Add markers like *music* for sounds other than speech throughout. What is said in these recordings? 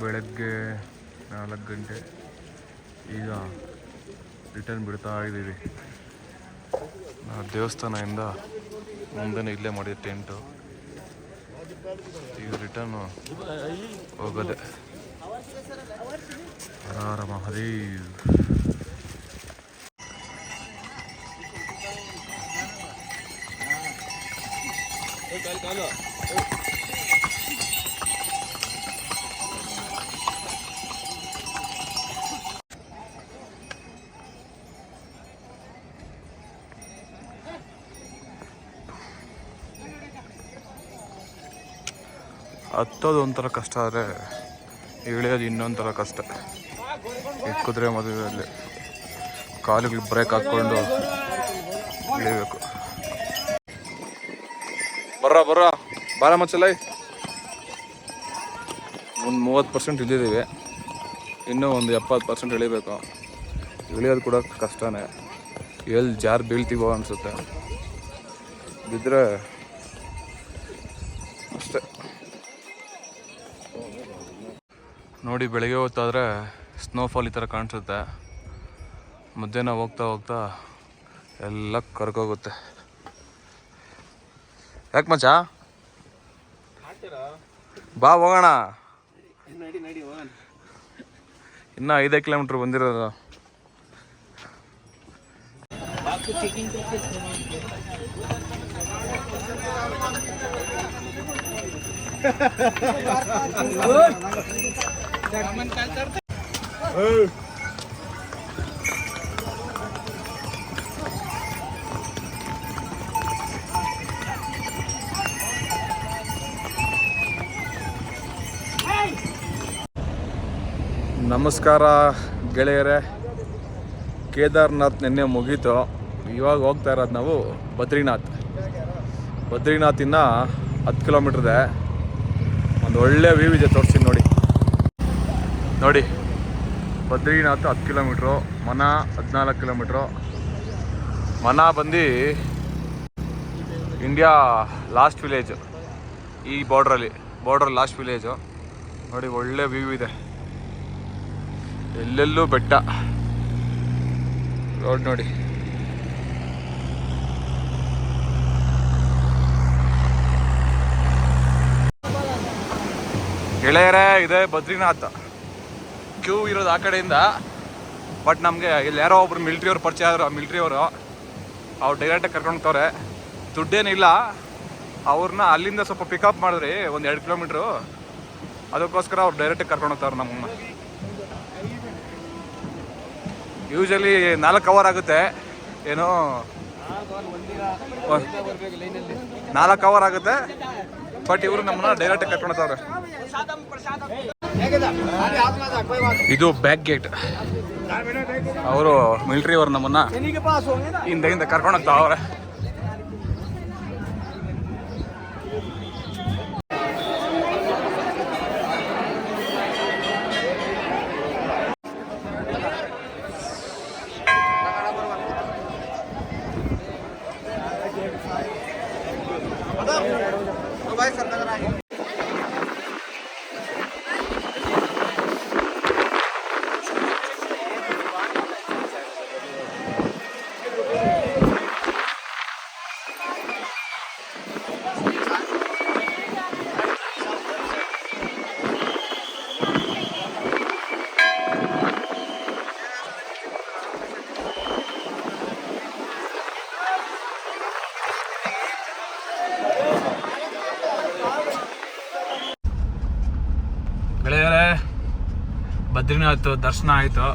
ಬೆಳಗ್ಗೆ ನಾಲ್ಕು ಗಂಟೆ ಈಗ ರಿಟರ್ನ್ ಬಿಡ್ತಾ ಇದ್ದೀವಿ. ದೇವಸ್ಥಾನದಿಂದ ಮುಂದೆ ಇಲ್ಲೇ ಮಾಡಿದ ಟೆಂಟು ಈಗ ರಿಟರ್ನು ಹೋಗೋದೆ. ಹರ ಮಹದೇವ್. ಹತ್ತೋದು ಒಂಥರ ಕಷ್ಟ ಆದರೆ ಇಳಿಯೋದು ಇನ್ನೊಂಥರ ಕಷ್ಟ. ಈ ಕುದುರೆ ಮದುವೆಯಲ್ಲಿ ಕಾಲುಗಳು ಬ್ರೇಕ್ ಹಾಕ್ಕೊಂಡು ಇಳಿಬೇಕು. ಬರ್ರ ಬರ್ರ. ಬಾರ ಮಚ್ಚಲ್ಲ ಒಂದು ಮೂವತ್ತು ಪರ್ಸೆಂಟ್ ಇಳಿದಿದ್ದೀವಿ. ಇನ್ನೂ ಒಂದು ಎಪ್ಪತ್ತು ಪರ್ಸೆಂಟ್ ಇಳಿಬೇಕು. ಇಳಿಯೋದು ಕೂಡ ಕಷ್ಟನೇ. ಎಲ್ಲಿ ಜಾರ್ ಬೀಳ್ತೀವೋ ಅನಿಸುತ್ತೆ. ಬಿದ್ದರೆ ನೋಡಿ, ಬೆಳಗ್ಗೆ ಹೊತ್ತಾದರೆ ಸ್ನೋಫಾಲ್ ಈ ಥರ ಕಾಣಿಸುತ್ತೆ. ಮಧ್ಯಾಹ್ನ ಹೋಗ್ತಾ ಹೋಗ್ತಾ ಎಲ್ಲ ಕರ್ಕೋಗುತ್ತೆ ಯಾಕೆ ಮಚ್ಚ? ಬಾ ಹೋಗೋಣ. ಇನ್ನೂ ಐದೇ ಕಿಲೋಮೀಟ್ರ್ ಬಂದಿರೋದು. *laughs* ನಮಸ್ಕಾರ ಗೆಳೆಯರೇ. ಕೇದಾರ್ನಾಥ್ ನಿನ್ನೆ ಮುಗೀತು. ಇವಾಗ ಹೋಗ್ತಾ ಇರೋದು ನಾವು ಬದ್ರಿನಾಥ್. ಬದ್ರಿನಾಥಿಂದ ಹತ್ತು ಕಿಲೋಮೀಟ್ರದೆ ಒಂದು ಒಳ್ಳೆ ವ್ಯೂ ಇದೆ ನೋಡಿ. ನೋಡಿ, ಬದ್ರಿನಾಥ್ ಹತ್ತು ಕಿಲೋಮೀಟ್ರು, ಮನ ಹದಿನಾಲ್ಕು ಕಿಲೋಮೀಟ್ರು. ಮನ ಬಂದು ಇಂಡಿಯಾ ಲಾಸ್ಟ್ ವಿಲೇಜ್, ಈ ಬಾರ್ಡ್ರಲ್ಲಿ ಬಾರ್ಡ್ರ್ ಲಾಸ್ಟ್ ವಿಲೇಜು. ನೋಡಿ, ಒಳ್ಳೆ ವ್ಯೂ ಇದೆ. ಎಲ್ಲೆಲ್ಲೂ ಬೆಟ್ಟ. ರೋಡ್ ನೋಡಿ. ಗೆಳೆಯರೇ, ಇದೆ ಬದ್ರಿನಾಥ್. ಕ್ಯೂ ಇರೋದು ಆ ಕಡೆಯಿಂದ. ಬಟ್ ನಮಗೆ ಇಲ್ಲಿ ಯಾರೋ ಒಬ್ರು ಮಿಲ್ಟ್ರಿಯವ್ರು ಪರಿಚಯ ಆದರು ಮಿಲ್ಟ್ರಿ ಅವರು ಅವ್ರು ಡೈರೆಕ್ಟಾಗಿ ಕರ್ಕೊಂಡು ಹೋಗ್ತವ್ರೆ. ದುಡ್ಡೇನಿಲ್ಲ ಅವ್ರನ್ನ ಅಲ್ಲಿಂದ ಸ್ವಲ್ಪ ಪಿಕಪ್ ಮಾಡಿದ್ರಿ, ಒಂದು ಎರಡು ಕಿಲೋಮೀಟ್ರು ಅದಕ್ಕೋಸ್ಕರ ಅವ್ರು ಡೈರೆಕ್ಟಾಗಿ ಕರ್ಕೊಂಡು ಹೋಗ್ತಾರೆ ನಮ್ಮನ್ನು. ಯೂಶಲಿ ನಾಲ್ಕು ಅವರ್ ಆಗುತ್ತೆ. ಏನು ನಾಲ್ಕು ಅವರ್ ಆಗುತ್ತೆ. ಬಟ್ ಇವರು ನಮ್ಮನ್ನ ಡೈರೆಕ್ಟ್ ಕರ್ಕೊಂಡು ಹೋಗ್ತಾರೆ ಇದು ಬ್ಯಾಕ್ ಗೇಟ್ ಅವರು ಮಿಲಿಟರಿ ಅವರು ನಮ್ಮನ್ನ ಹಿಂದೆ ಹಿಂದೆ ಕರ್ಕೊಂಡು ಹೋಗ್ತಾ ಅವ್ರೆ ಗೆಳೆಯರೇ ಬದ್ರಿನಾಥ್ ದರ್ಶನ ಆಯಿತು.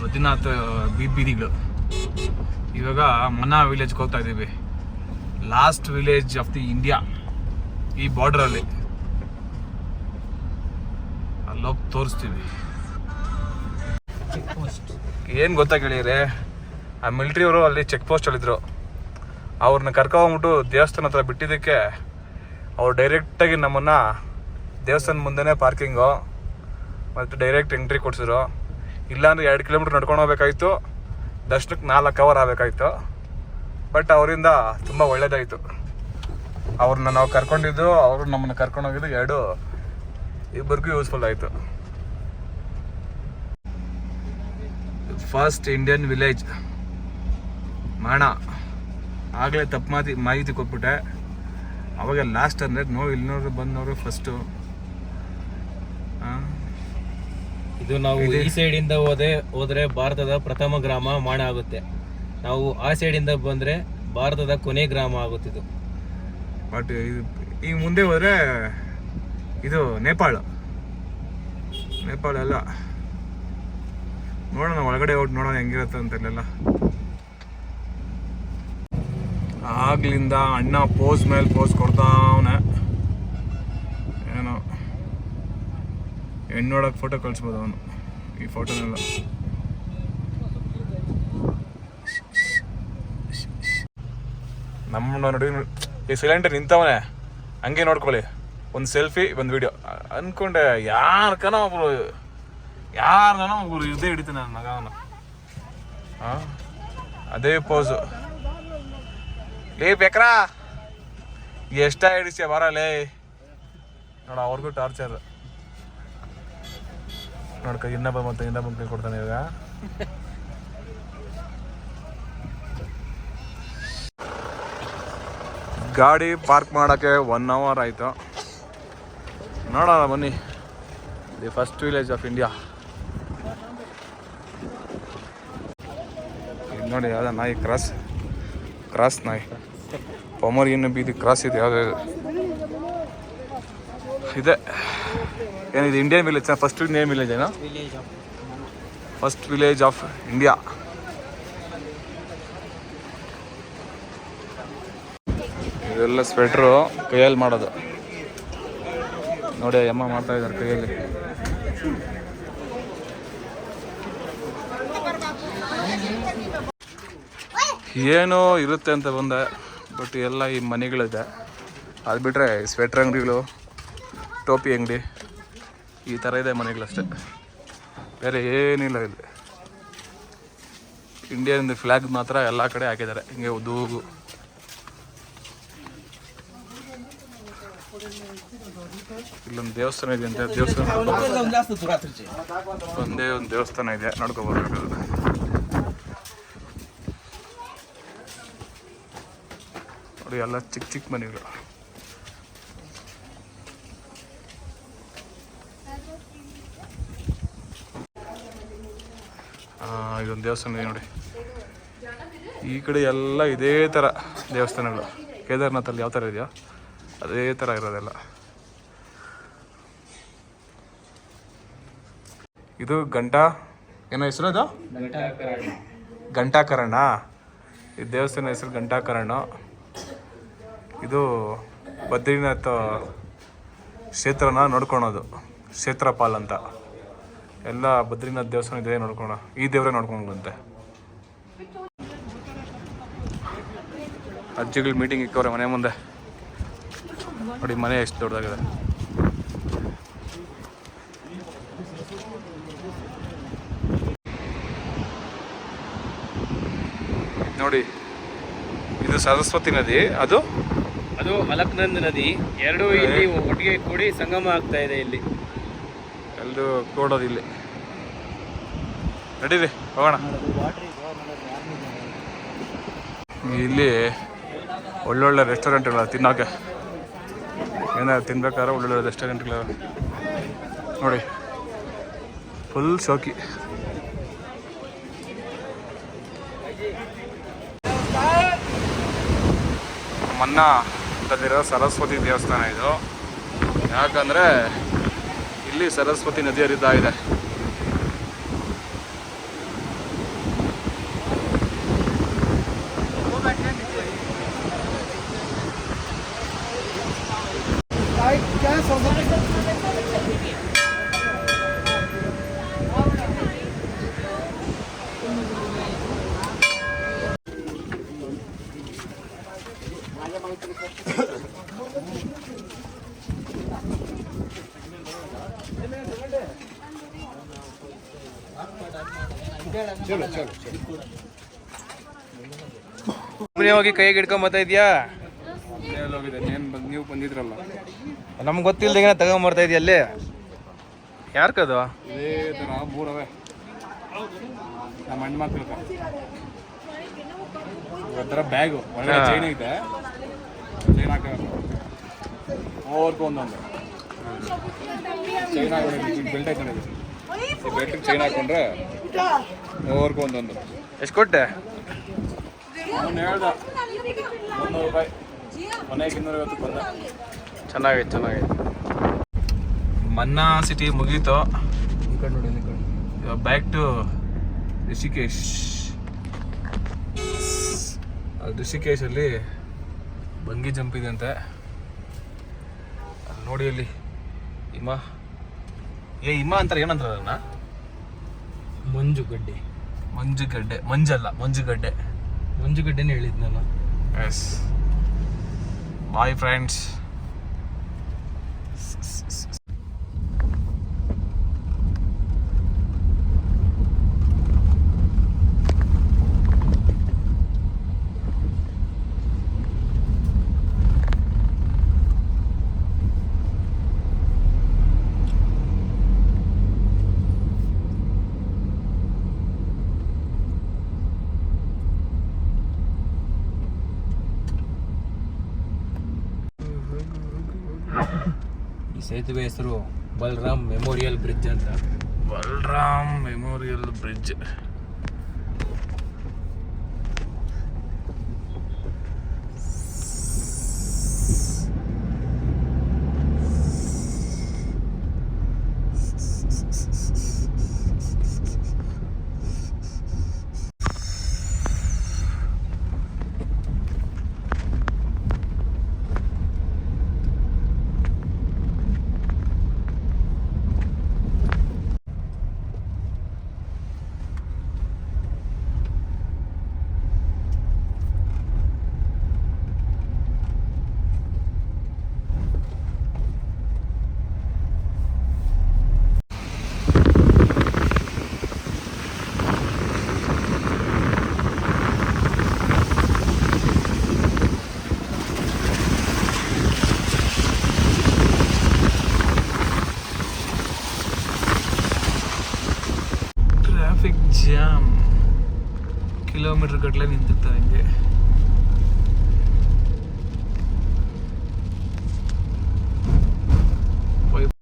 ಬದ್ರಿನಾಥ್ ಬಿ ಬೀದಿಗಳು. ಇವಾಗ ಮನಾ ವಿಲೇಜ್ಗೆ ಹೋಗ್ತಾ ಇದ್ದೀವಿ. Last village of the India ಈ ಬಾರ್ಡ್ರಲ್ಲಿ ಅಲ್ಲೋಗಿ ತೋರಿಸ್ತೀವಿ. ಏನು ಗೊತ್ತಾ ಕೇಳಿರಿ ಆ ಮಿಲ್ಟ್ರಿಯವರು ಅಲ್ಲಿ ಚೆಕ್ ಪೋಸ್ಟಲ್ಲಿದ್ದರು ಅವ್ರನ್ನ ಕರ್ಕೊಂಡ್ಬಿಟ್ಟು ದೇವಸ್ಥಾನ ಹತ್ರ ಬಿಟ್ಟಿದ್ದಕ್ಕೆ, ಅವ್ರು ಡೈರೆಕ್ಟಾಗಿ ನಮ್ಮನ್ನು ದೇವಸ್ಥಾನ ಮುಂದೆನೇ ಪಾರ್ಕಿಂಗು ಮತ್ತು ಡೈರೆಕ್ಟ್ ಎಂಟ್ರಿ ಕೊಡಿಸಿದ್ರು. ಇಲ್ಲಾಂದ್ರೆ ಎರಡು ಕಿಲೋಮೀಟ್ರ್ ನಡ್ಕೊಂಡು ಹೋಗ್ಬೇಕಾಯ್ತು. ದರ್ಶನಕ್ಕೆ ನಾಲ್ಕು ಅವರ್ ಆಗಬೇಕಾಯಿತು. ಬಟ್ ಅವರಿಂದ ತುಂಬ ಒಳ್ಳೆಯದಾಯಿತು ಅವ್ರನ್ನ ನಾವು ಕರ್ಕೊಂಡಿದ್ದು, ಅವರು ನಮ್ಮನ್ನು ಕರ್ಕೊಂಡು ಹೋಗಿದ್ದು ಎರಡು ಇಬ್ಬರಿಗೂ ಯೂಸ್ಫುಲ್ ಆಯಿತು. ಫಸ್ಟ್ ಇಂಡಿಯನ್ ವಿಲೇಜ್ ಮಾಣ. ಆಗಲೇ ತಪ್ಪು ಮಾತಿ, ಮಾಹಿತಿ ಕೊಟ್ಬಿಟ್ಟೆ. ಅವಾಗ ಲಾಸ್ಟ್ ಅಂದರೆ ನೋ ಇಲ್ಲಿನವರು ಬಂದವರು ಫಸ್ಟು ಇದು ನಾವು ಈ ಸೈಡ್ ಇಂದ ಹೋದೆ ಹೋದ್ರೆ ಭಾರತದ ಪ್ರಥಮ ಗ್ರಾಮ ಮಾಣ ಆಗುತ್ತೆ. ನಾವು ಆ ಸೈಡ್ ಇಂದ ಬಂದ್ರೆ ಭಾರತದ ಕೊನೆ ಗ್ರಾಮ ಆಗುತ್ತಿದ್ದು ಬಟ್ ಈಗ ಮುಂದೆ ಹೋದ್ರೆ ಇದು ನೇಪಾಳ. ನೇಪಾಳ ಎಲ್ಲ ನೋಡೋಣ ಒಳಗಡೆ ಹೋಗಿ ನೋಡೋಣ ಹೆಂಗಿರುತ್ತೆ ಅಂತ ಇಲ್ಲೆಲ್ಲ ಆಗ್ಲಿಂದ ಅಣ್ಣ ಪೋಸ್ ಮೇಲೆ ಪೋಸ್ ಕೊಡ್ತಾವನೆ. ಹೆಣ್ಣು ನೋಡೋಕೆ ಫೋಟೋ ಕಳಿಸ್ಬೋದು ಅವನು. ಈ ಫೋಟೋನೆಲ್ಲ ನಮ್ಮ ನೋಡಿ ಈ ಸಿಲಿಂಡರ್ ನಿಂತವನೇ. ಹಂಗೆ ನೋಡ್ಕೊಳ್ಳಿ. ಒಂದು ಸೆಲ್ಫಿ ಒಂದು ವಿಡಿಯೋ ಅನ್ಕೊಂಡೆ ಯಾರ್ಕನೋ ಒಬ್ರು ಯಾರ್ನೋ ಒಬ್ರು ಇದೇ ಹಿಡಿತೀನಿ ನನ್ನ ಮಗ ಹಾಂ? ಅದೇ ಪೋಸು ಲೇ ಬೇಕ್ರಾ? ಎಷ್ಟ ಹಿಡಿಸ್ಯ? ಬರಲೇ. ನೋಡ, ಅವ್ರಿಗೂ ಟಾರ್ಚರ್ ನೋಡ್ಕ ಇನ್ನೊಬ್ಬ ಮತ್ತೆ ಇನ್ನೊಬ್ಬ ಕೈ ಕೊಡ್ತಾನೆ ಇವಾಗ. ಗಾಡಿ ಪಾರ್ಕ್ ಮಾಡೋಕ್ಕೆ ಒನ್ ಅವರ್ ಆಯಿತು. ನೋಡೋಣ, ಬನ್ನಿ. The first village of India ನೋಡಿ, ಯಾವ್ದು ನಾಯಿ, ಕ್ರಾಸ್. ಕ್ರಾಸ್ ನಾಯಿ. ಪೊಮರಿಯನ್ನು ಬೀದಿ ಕ್ರಾಸ್ ಇದೆ, ಯಾವುದೇ ಇದೆ. ಏನಿದೆ? Indian village first Indian village ಏನೋ? ಫಸ್ಟ್ ವಿಲೇಜ್ ಆಫ್ ಇಂಡಿಯಾ ಇದೆಲ್ಲ ಸ್ವೆಟ್ರು ಕೈಯಲ್ಲಿ ಮಾಡೋದು. ನೋಡಿ ಅಮ್ಮ ಮಾಡ್ತಾ ಇದ್ದಾರೆ ಕೈಯಲ್ಲಿ. ಏನೋ ಇರುತ್ತೆ ಅಂತ ಬಂದೆ ಬಟ್ ಎಲ್ಲ ಈ ಮನೆಗಳಿದೆ. ಅದು ಬಿಟ್ಟರೆ ಸ್ವೆಟ್ರ್ ಅಂಗಡಿಗಳು ಟೋಪಿ ಅಂಗಡಿ. ಈ ಥರ ಇದೆ ಮನೆಗಳಷ್ಟೇ. ಬೇರೆ ಏನಿಲ್ಲ ಇಲ್ಲಿ. ಇಂಡಿಯನ್ ಫ್ಲ್ಯಾಗ್ ಮಾತ್ರ ಎಲ್ಲ ಕಡೆ ಹಾಕಿದ್ದಾರೆ. ಹಿಂಗೆ ಉದ್ದೂಗು ಇಲ್ಲೊಂದು ದೇವಸ್ಥಾನ ಇದೆ ಅಂತ ದೇವಸ್ಥಾನ ಒಂದೇ ಒಂದು ದೇವಸ್ಥಾನ ಇದೆ. ನೋಡ್ಕೋಬೋದು. ನೋಡಿ ಎಲ್ಲ ಚಿಕ್ಕ ಚಿಕ್ಕ ಮನೆಗಳು ಆ, ಇದೊಂದು ದೇವಸ್ಥಾನ ಇದೆ ನೋಡಿ. ಈ ಕಡೆ ಎಲ್ಲ ಇದೇ ಥರ ದೇವಸ್ಥಾನಗಳು. ಕೇದಾರ್ನಾಥಲ್ಲಿ ಯಾವ ಥರ ಇದೆಯೋ? ಅದೇ ಥರ ಇರೋದೆಲ್ಲ. ಇದು ಗಂಟಾ ಏನೋ ಹೆಸರು ಅದು? ಘಂಟಾಕರಣ. ಈ ದೇವಸ್ಥಾನ ಹೆಸರು ಘಂಟಾಕರಣ. ಇದು ಬದ್ರಿನಾಥ ಕ್ಷೇತ್ರನ ನೋಡ್ಕೊಳೋದು. ಕ್ಷೇತ್ರಪಾಲ್ ಅಂತ. ಎಲ್ಲ ಬದ್ರಿನಾಥ್ ದೇವಸ್ಥಾನ ಇದೆ ನೋಡ್ಕೊಳ ಈ ದೇವರೇ ನೋಡ್ಕೊಂಡ್ಬಂತೆ. ಅಜ್ಜಿಗಳು ಮೀಟಿಂಗ್ ಇಕ್ಕವ್ರೆ ಮನೆ ಮುಂದೆ. ನೋಡಿ, ಮನೆ ಎಷ್ಟು ದೊಡ್ಡದಾಗಿದೆ. ನೋಡಿ, ಇದು ಸರಸ್ವತಿ ನದಿ, ಅದು? ಅದು ಅಲಕ್ನಂದ್ ನದಿ. ಎರಡು ಇಲ್ಲಿ ಒಟ್ಟಿಗೆ ಕೂಡಿ ಸಂಗಮ ಆಗ್ತಾ ಇದೆ ಇಲ್ಲಿ. ಎಲ್ಲರೂ ಕೂಡೋದು ಇಲ್ಲಿ ನಡೀರಿ, ಹೋಗೋಣ. ಇಲ್ಲಿ ಒಳ್ಳೊಳ್ಳೆ ರೆಸ್ಟೋರೆಂಟ್ಗಳ ತಿನ್ನೋಕೆ. ಏನಾದ್ರು ತಿನ್ಬೇಕಾದ್ರೆ ಒಳ್ಳೊಳ್ಳೆ ರೆಸ್ಟೋರೆಂಟ್ಗಳು ನೋಡಿ ಫುಲ್ ಶೋಕಿ. ಅಂತಲ್ಲಿರೋ ಸರಸ್ವತಿ ದೇವಸ್ಥಾನ ಇದು. ಯಾಕಂದರೆ ಇಲ್ಲಿ ಸರಸ್ವತಿ ನದಿ ಹರಿತಾ ಇದೆ ಸುಮ್ಮನೆ ಹೋಗಿ ಕೈಗೆ ಹಿಡ್ಕೊಂಡ್ ಬರ್ತಾ ಇದೀಯಾ ನೀವು ಬಂದಿದ್ರಲ್ಲ. ನಮ್ಗೆ ಗೊತ್ತಿಲ್ಲದೆ ತಗೊಂಡ್ ಬರ್ತಾ ಇದೆಯಾ ಅಲ್ಲಿ? ಯಾರ್ಕದು ಇದೇ ಥರ ಮೂರವೇ. ನಮ್ಮ ಹೆಣ್ಮಕ್ಳಿಗೆ ಒಂಥರ ಬ್ಯಾಗು ಒಳ್ಳೆ ಚೈನ್ ಐತೆ. ಚೈನ್ ಹಾಕ ಓವರ್ಕು ಒಂದೊಂದು ಚೈನ್ ಹಾಕೊಂಡು ಬೆಲ್ಟ್ ಹಾಕೊಂಡಿದ್ದೆ ಈ ಚೈನ್ ಹಾಕೊಂಡ್ರೆ. ಓವರ್ಕು ಒಂದೊಂದು ಎಷ್ಟು ಕೊಟ್ಟೆ? ಚೆನ್ನಾಗೈತೆ ಚೆನ್ನಾಗೈತೆ. ಮನ್ನಾ ಸಿಟಿ ಮುಗೀತು. ಈ ನೋಡಿ ಇವಾಗ ಬ್ಯಾಕ್ ಟು ರಿಷಿಕೇಶ್ ಅಲ್ಲಿ ರಿಷಿಕೇಶಲ್ಲಿ ಬಂಗಿ ಜಂಪ್ ಇದೆ ಅಂತೆ. ನೋಡಿ ಅಲ್ಲಿ. ಹಿಮ. ಏ ಹಿಮ ಅಂತಾರೆ ಏನಂತಾರೆ ಅದನ್ನ ಮಂಜು ಗಡ್ಡೆ ಮಂಜುಗಡ್ಡೆ ಮಂಜಲ್ಲ ಮಂಜುಗಡ್ಡೆ. ಮಂಜುಗಡ್ಡೆನೇ ಹೇಳಿದ್ ನಾನು. ಎಸ್ ಬಾಯ್ ಫ್ರೆಂಡ್ಸ್ ಸೇತುವೆ ಹೆಸರು ಬಲರಾಮ್ ಮೆಮೋರಿಯಲ್ ಬ್ರಿಡ್ಜ್ ಅಂತ. Balram memorial bridge